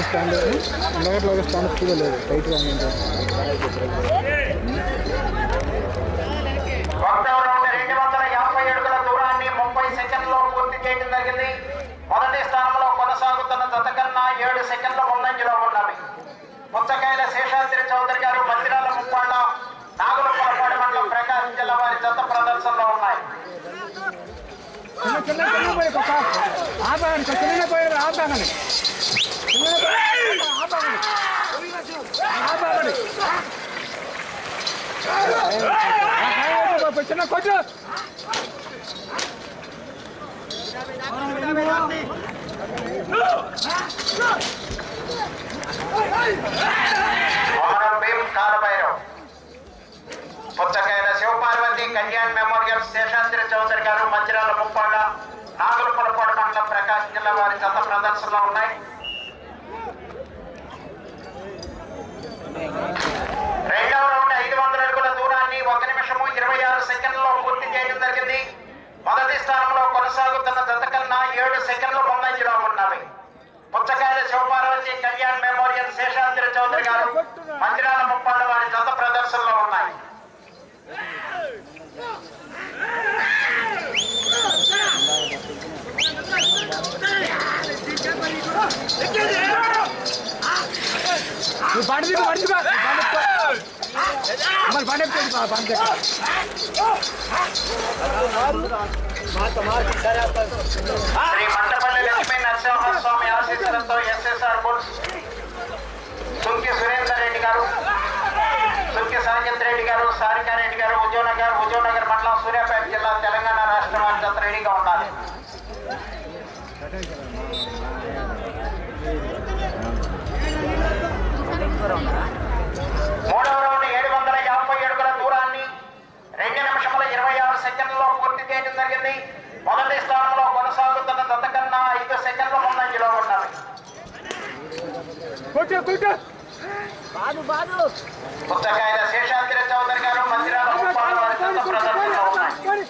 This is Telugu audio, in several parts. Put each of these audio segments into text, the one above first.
లేదు స్టాండ్ ఇందాకట్లా స్టాండ్ స్పీకర్ లేదు టైట్గా ఉంది ఒకటవ రౌండ్ రెండు వందల యాభై అడుగుల దూరాన్ని ముప్పై సెకండ్లో పూర్తి చేయడం జరిగింది మొదటి స్థానంలో కొనసాగుతున్న జత కన్నా ఏడు సెకండ్ల ముందంజలో ఉన్నవి పుచ్చకాయల శేషాద్రి చౌదరి గారు మందిరాల ముప్పాళ్ళ నాగులపురపాడు మండలం ప్రకాశం జిల్లా వారి జత ప్రదర్శనలో ఉన్నాయి చిన్న చిన్న చిన్న పోయి పక్క ఆపాగండి చిన్న పోయి ఆపాగండి చిన్న ఆపాగండి ఆపాగండి చిన్న కొట్టు మోహనం భీమ్ కాలభైరవ్ పుచ్చకాయల శివపార్వతి కళ్యాణ్ మెమోరియల్ శేషాద్రి చౌదరి గారు మంచిరాల ముప్పాడ నాగులపురపాడు మండలం ప్రకాశం జిల్లా వారి గత ప్రదర్శనలో ఉన్నాయి. రెండవ రౌండ్ ఐదు వందల అడుగుల దూరాన్ని ఒక నిమిషము ఇరవై ఆరు సెకండ్లలో పూర్తి చేయడం జరిగింది. మొదటి స్థానంలో కొనసాగుతున్న జత కన్నా ఏడు సెకండ్లు ముందంజలో ఉన్నవి. పుచ్చకాయల శివపార్వతి కళ్యాణ్ మెమోరియల్ శేషాద్రి చౌదరి గారు మందిరాల ముప్పాడు వారి జత ప్రదర్శనలో ఉన్నాయి నువ్వు బండి దిగు బండి దిగు మరి బండి ఎక్కుతుంది బా, బండి ఎక్కు. శ్రీ మండపల్లి లక్ష్మీ నరసింహస్వామి ఆశీస్సులతో ఎస్ఎస్ఆర్ బుల్స్ సుంకి సురేందర్ రెడ్డి గారు సుంకి సాంకేత్ రెడ్డి గారు సారికారెడ్డి గారు ఉద్యోనగర్ ఉద్యోనగర్ మండలం సూర్యాపేట జిల్లా కొట్టు కొట్టు పుచ్చకాయల శేషాద్రి చౌదరి గారు మందిరాల ముప్పాడు వారి జత ప్రదర్శనలో ఉన్నాయి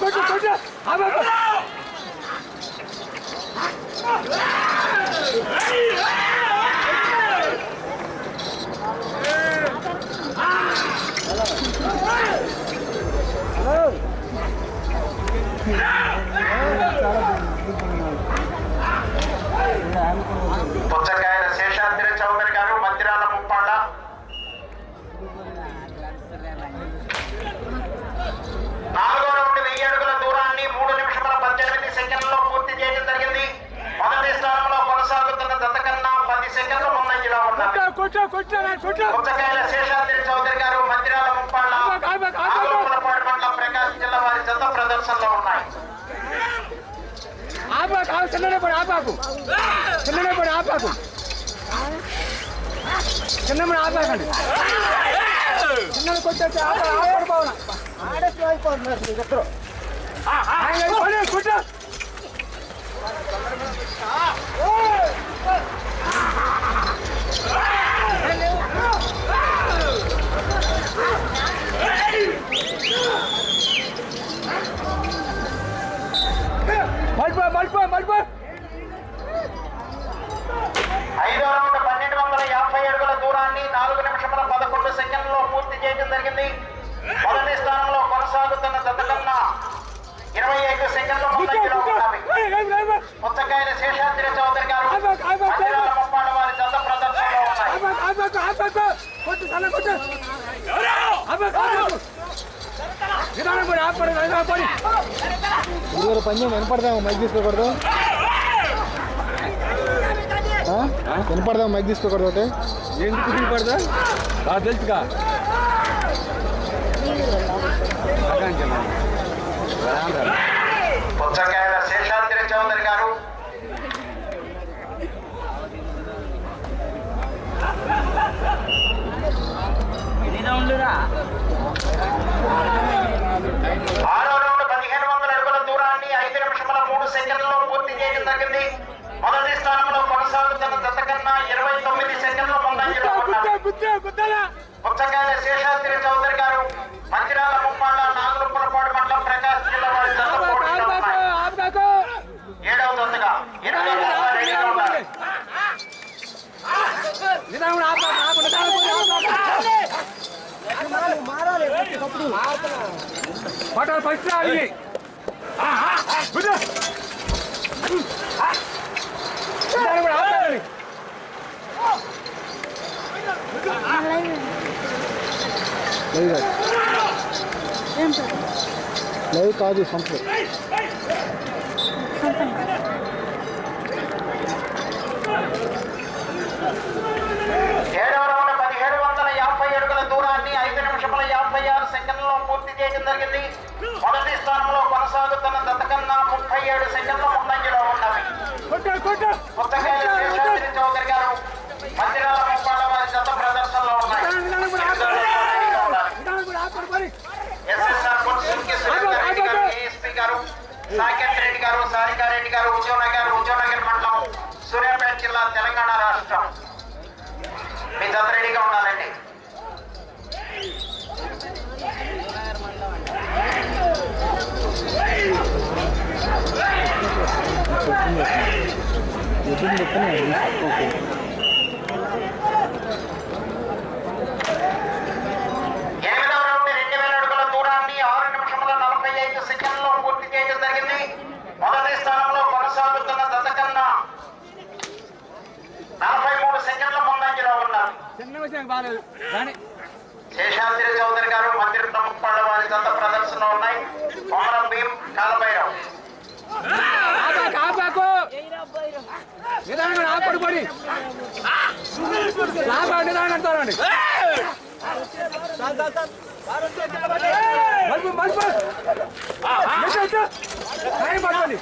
కొట్టు కొట్టు పుచ్చకాయల శేషాద్రి చౌదరి గారు మందిరాల ముప్పాళ్ళ నాలుగో రౌండ్ వెయ్యి అడుగుల దూరాన్ని మూడు నిమిషముల పద్దెనిమిది సెకండ్లలో పూర్తి చేయడం జరిగింది మొదటి స్థానంలో కొనసాగుతున్న జత కన్నా పది సెకండ్ల ముందంజలో ఉన్నవి కొట్టు కొట్టు కొట్టు పుచ్చకాయల శేషాద్రి చౌదరి గారు మందిరాల ముప్పాళ్ళ నాగులపురపాడు మండలం ప్రకాశం జిల్లా వారి జత ప్రదర్శనలో ఉన్నాయి. ఆపాకు ఆ చిన్ననే పడి ఆపాకు. చిన్ననే పడి ఆపాకు. చిన్నమని ఆపాకండి. చిన్నది కొట్టేసి ఆప ఆడేసి అయిపోతున్నారు ఇద్దరు కుట్ట. మల్పో మల్పో ఐదో రౌండ్ పన్నెండు వందల యాభై అడుగుల దూరాన్ని నాలుగు నిమిషముల పదకొండు సెకండ్లలో పూర్తి చేయడం జరిగింది. మొదటి స్థానంలో కొనసాగుతున్న జత కన్నా ఇరవై ఐదు సెకండ్ల ముందంజలో ఉన్నవి పుచ్చకాయల శేషాద్రి చౌదరి గారు ముప్పాడు వారి జత ప్రదర్శనలో ఉన్నాయి. ఆపాకు ఆపాకు ఆపాకు కొట్టు తల కొట్టు ఆపాకు ఆపాకు నిదానం పడి ఆపడి నిదానం పడి గురుగారు పంచం వినపడదాం మైక్ తీసుకోకూడదు. వినపడదాం మైక్ తీసుకోకూడదు ఒకటి. ఎందుకు బాగా తెలుసుగా. పుచ్చకాయల పుచ్చకాయల శేషాద్రి చౌదరి గారు మంచిరాల కూడా లైవ్ కాదు సంపద పదిహేడు వందల యాభై అడుగుల దూరాన్ని ఐదు నిమిషముల యాభై ఆరు పూర్తి జరిగింది మొదటి స్థానంలో కొనసాగుతున్న దత్తకన్నా ముప్పై ఏడు సెకండ్ల ముందంజలో ఉన్నవి పూర్తి చేయడం జరిగింది మొదటి స్థానంలో కొనసాగుతున్న దత్తకన్నా నలభై మూడు సెకండ్ల ముందంజలో ఉన్నారు. శేషాద్రి చౌదరి గారు మందిర ప్రముఖ వారి దంత ప్రదర్శన ఉన్నాయి. కొమరం భీం కాలభైరవ్. ఆపాకు ఆపాకు ఆపడు పడి లాభా నిదానం అంటారండి మలుపు మలుపు టైం పడుతుంది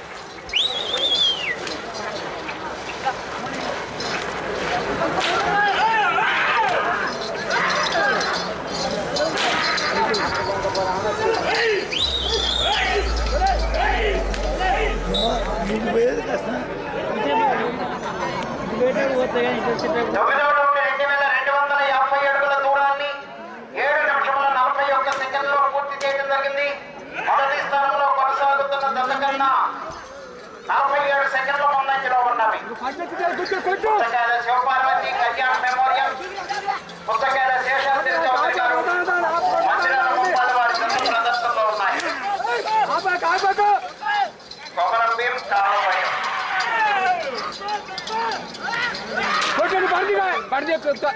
రౌండ్ రెండు వేల రెండు వందల యాభై అడుగుల దూరాన్ని ఏడు నిమిషముల నలభై ఒక్క సెకండ్లో పూర్తి చేయడం జరిగింది మొదటి స్థానంలో కొనసాగుతున్న దశకన్నా నలభై ఏడు సెకండ్ల ముందంజలో ఉన్నవి పద్ధతి కొట్టు కొట్టు పుస్తకాల శివపార్వతి కళ్యాణ్ మెమోరియల్ పుస్తకాల శేషాద్రి చౌదరి గారు మందిరాల ముప్పాల వారి జత ప్రదర్శనలో ఉన్నాయి ఆపాకు ఆపాకు కొమరం భీం కాలభైరవ్ కొట్టండి పడిదిగా పడిది ఎక్కువ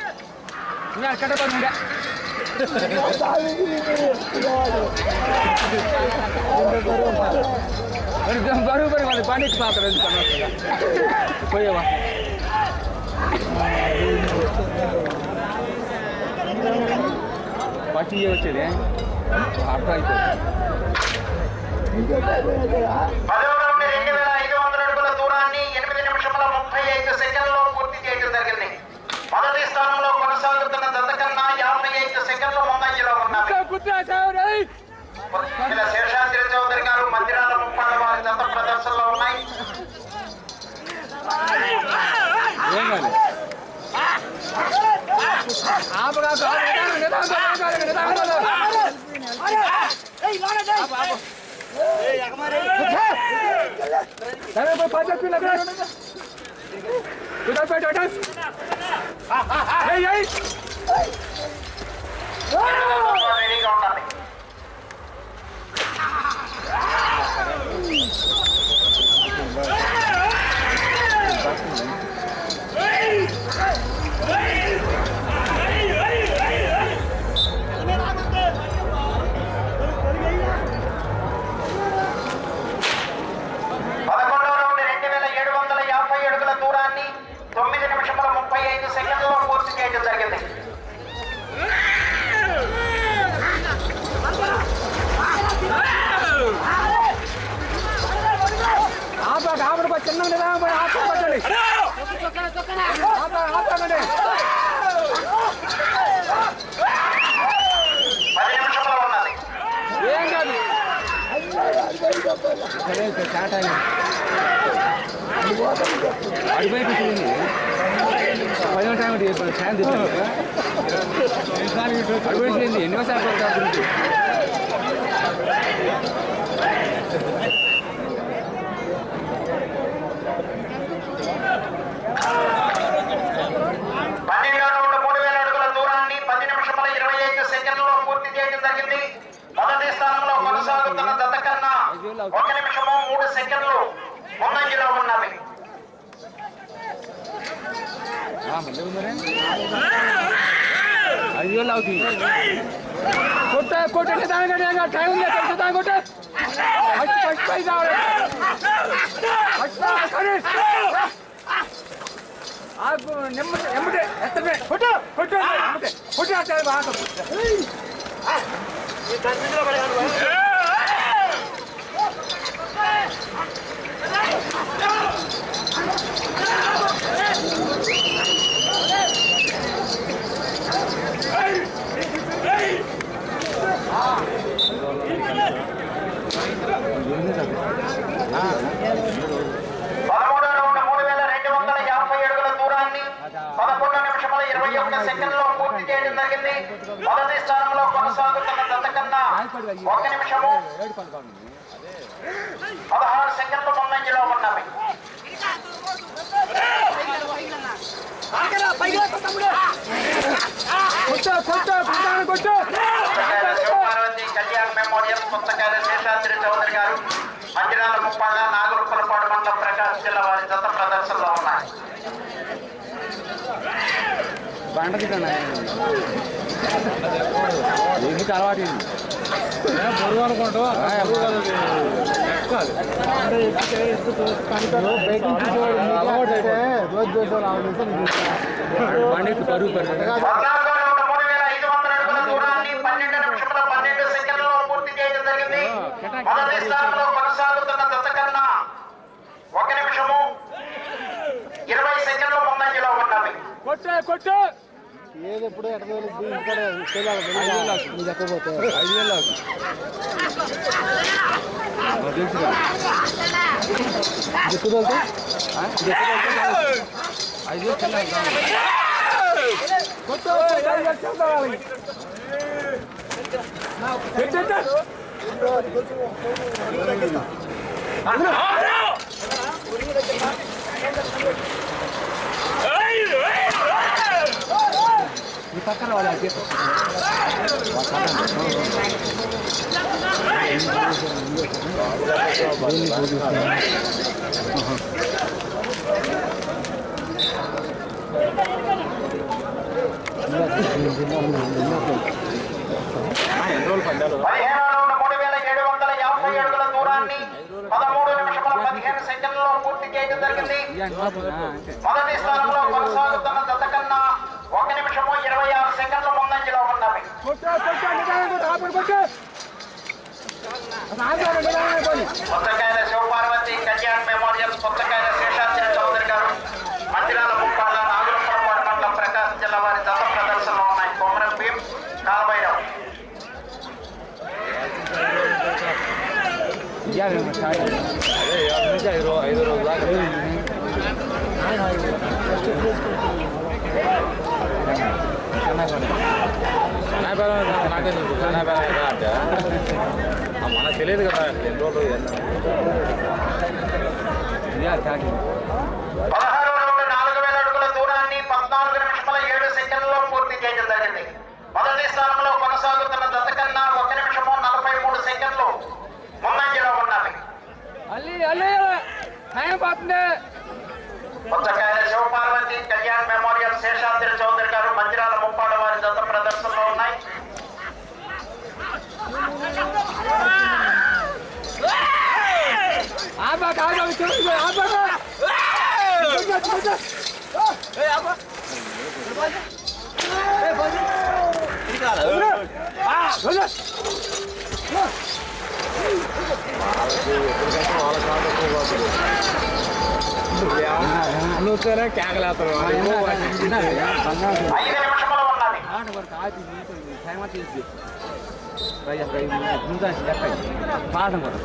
ఇంకా కట్ట పడి ఉండే బరువు బరువు వాళ్ళు బండి పాత్ర పోయేవా పచ్చి వచ్చేది అర్థం అయిపోతుంది పదవ రౌండ్ రెండు వేల ఐదు వందల అడుగుల దూరాన్ని ఎనిమిది నిమిషముల ముప్పై ఐదు సెకండ్లో పూర్తి చేయడం జరిగింది మొదటి స్థానంలో కొనసాగుతున్న దత్తకన్నా యాభై ఐదు సెకండ్ల ముందంజలో ఉన్నవి अरे भाई पाँच आदमी लग रहा है उधर हाँ उधर हाँ, हाँ, हाँ। यही నిమిషముల ఇరవై ఐదు సెకండ్లలో పూర్తి చేయడం జరిగింది. మొదటి కొనసాగుతున్న కన్నా ఒక నిమిషము మూడు సెకండ్లు ముందంజలో ఉన్నవి. మళ్ళీ ఉందరే ఐదు వేలు అవుతుంది కొట్ట కొట్టే దానికంటే టైం ఉంది తెలుసు దాని కొట్ట ఫస్ట్ ఫస్ట్ పై కావాలి ఫస్ట్ కానీ ఆకు నెమ్మది ఎమ్మటే ఎత్తమే కొట్టు కొట్టు ఎమ్మటే కొట్టు అట్టే బాగా పదమూడో రౌండ్ మూడు వేల రెండు వందల యాభై అడుగుల దూరాన్ని పదకొండు నిమిషముల ఇరవై ఒక్క సెకండ్లో పూర్తి చేయడం జరిగింది మొదటి స్థానంలో కొనసాగుతున్న ఒక నిమిషము పదహారు సెకండ్లు ముందంజలో ఉన్నవి కొట్టు కొట్టు కొట్టు కళ్యాణ్ మెమోరియల్ పుస్తకాల శేషాద్రి చౌదరి గారు మందిరాల ముప్పాళ్ళ నాగరుప్పలపాడు మండలం ప్రకాశం జిల్లా వారి జత ప్రదర్శనలో ఉన్నాయి. ఎందుకు అలవాటు ఇది? బరువు అనుకుంటూ బయట నుంచి అలవాటు అయితే రోజు చూసాను ఆమె చూస్తే నీకు బండి ఎక్కి బరువు పెరుగుతుంది పద్నాలుగో రౌండ్ మూడు వేల ఐదు వందల అడుగుల దూరాన్ని పన్నెండు నిమిషముల పన్నెండు సెకండ్లలో పూర్తి చేయడం జరిగింది మొదటి స్థానంలో కొనసాగుతున్న జత కన్నా ఒక నిమిషము ఇరవై సెకండ్లు ముందంజలో కొట్టు ఏది ఎప్పుడు ఎక్కడ ఐదు వేలు అవుతుంది నాకు తెలుసుగా దిక్కు తోలితే ఆ? ఐదు వేలు చిన్న కొట్టు ఐదు వేలు చిన్న కావాలి. పెట్టు, పెట్టు. ఈ పక్కన వాళ్ళు అది చెప్పు. పదిహేను రౌండ్ మూడు వేల ఏడు వందల యాభై అడుగుల దూరాన్ని పదమూడు నిమిషముల పదిహేను సెకండ్లలో పూర్తి చేయడం జరిగింది. మొదటి స్థానంలో కొనసాగుతున్న కన్నా ఒక నిమిషము ఇరవై ఆరు సెకండ్ల ముందంజలో ఉన్నవి. పుస్తకాయల శివపార్వతి కళ్యాణ్ మెమోరియల్స్ పుస్తకాయల శేషాద్రి చౌదరి గారు మందిరాల ముప్పాళ్ళ నాగులపురపాడు మండలం ప్రకాశం జిల్లా వారి దత్త ప్రదర్శనలో ఉన్నాయి. కొమరం భీం కాలభైరవ్. ఇయ్యాలి, ఇంకా చాయ్. ఐదు రోజులు దాకా. మనకు తెలియదు కదా ఎన్ని రోజులు ఇయ్యాలి, చాయ్. పదహారు నుండి నాలుగు వేల అడుగుల దూరాన్ని పద్నాలుగు నిమిషముల ఏడు సెకండ్లలో పూర్తి చేయడం జరిగింది మొదటి స్థానంలో కొనసాగుతున్న జత కన్నా ఒక నిమిషము నలభై మూడు సెకండ్లు ముందంజలో ఉన్నవి అల్లి అల్లి టైం పోతుంది పుచ్చకాయల శివపార్వతి కళ్యాణ్ మెమోరియల్ శేషాద్రి చౌదరి గారు మందిరాల ముప్పాడ వారి దత్త ప్రదర్శనలో ఉన్నాయి ఆపాక ఆపాక చెప్తుంది ఆపాక కొట్టు, కొట్టు. ఏయ్, ఆపా. ఏయ్, పోనీ. వదిలు. ఆ, వదిలు. నువ్వుతారా కేకలేస్తారు ఐదు నిమిషములు ఉన్నది టైం తీసి పాఠం కూడా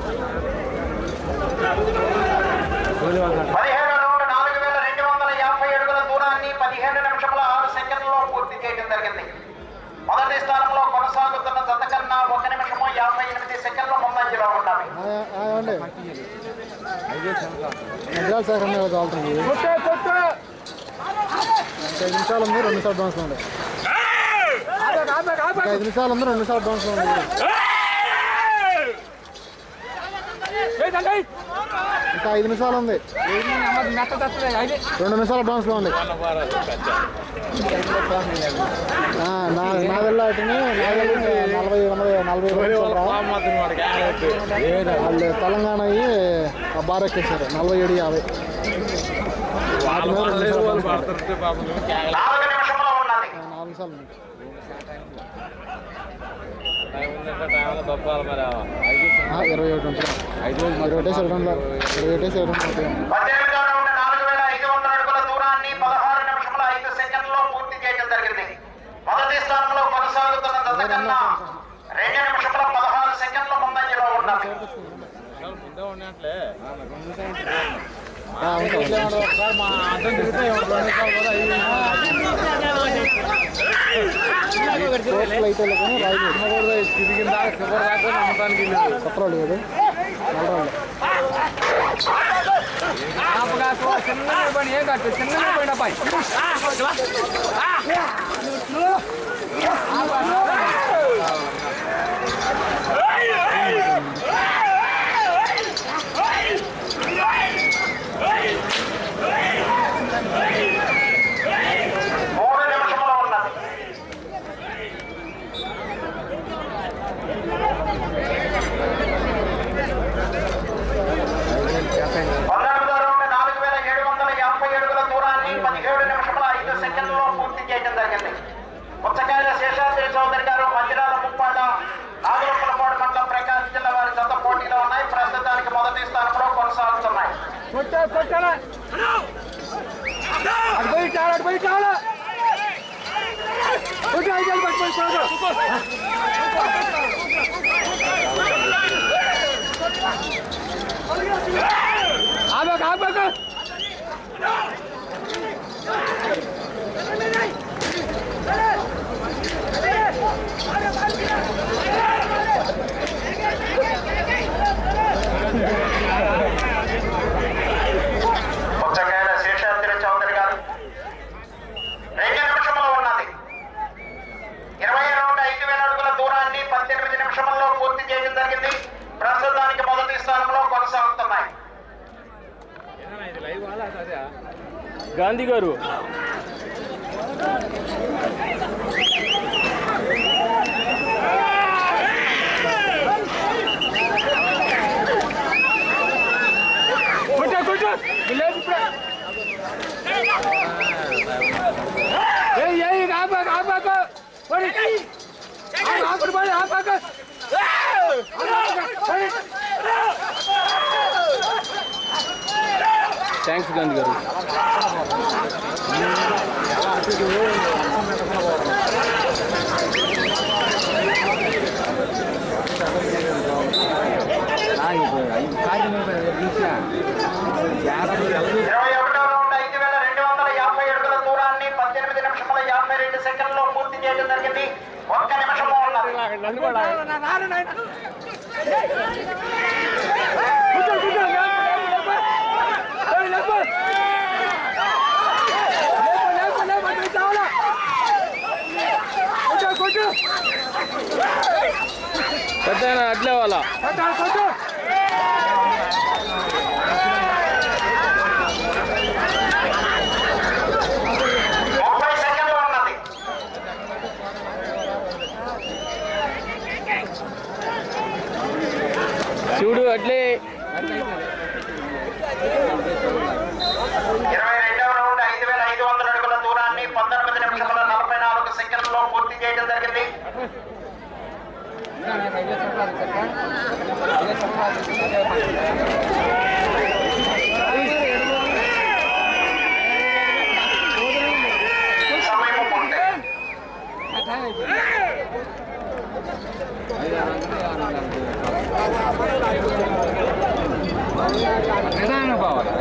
పదిహేడు నుండి నాలుగు వేల రెండు వందల యాభై అడుగుల దూరాన్ని పదిహేడు నిమిషముల ఆరు సెకండ్లలో పూర్తి చేయడం జరిగింది మొదటి స్థానంలో కొనసాగుతున్న జత కన్నా ఒక నిమిషము యాభై ఎనిమిది సెకండ్ల ముందంజలో ఐదు నిమిషాలు ఉంది రెండు నిమిషాలు అడ్వాన్స్ ఉంది. ఐదు నిమిషాలు ఉంది రెండు నిమిషాలు డౌన్స్ ఉంది. ఏదండి ఇంకా ఐదు నిమిషాలు ఉంది. మెత్త తస్తుంది ఐదు రెండు నిమిషాలు డౌన్స్లో ఉంది. ఆ, నా నాదెల్లా అటుని నాదెల్లి నలభై ఎనభై నలభై ఐదు నిమిషాలు రా. వాళ్ళు తెలంగాణ అయ్యి ఆ బార్ ఎక్కేశారు. నలభై ఏడు యాభై. వాటి మీద ఇరవై ఒకటి ఉంటుంది ఇరవై ఒకటే ఇరవై ఇరవై ఒకటి సెవెన్ ఉంటుంది మొదటి స్థానంలో కొనసాగుతున్న రెండు నిమిషముల పదహారు సెకండ్ల ముందంజలో ఉన్నది ఉన్నట్లే మా అర్థం తిరిగితే రెండు నిమిషాలు కూడా కోట్లు అయితే లేకుండా రాయలేదు తిరిగిన దాకా చివరి దాకా నమ్మటానికి లేదు కొత్త Hadi gelsin. గాంధీ గారు కొట్ట కొట్ట విలేజ్ ఏయ్ ఏయ్ ఆపాక ఆపాక పడి ఆపడు పడి ఆపాక థ్యాంక్స్ గాంధీ గారు. ఇరవై ఒకటో రౌండ్ ఐదు వేల రెండు వందల యాభై అడుగుల దూరాన్ని పద్దెనిమిది నిమిషముల యాభై రెండు సెకండ్లో పూర్తి చేయడం జరిగింది. ఒక్క నిమిషము ఉన్నది పెద్ద అట్లే వాళ్ళ నిదానం పోవాలి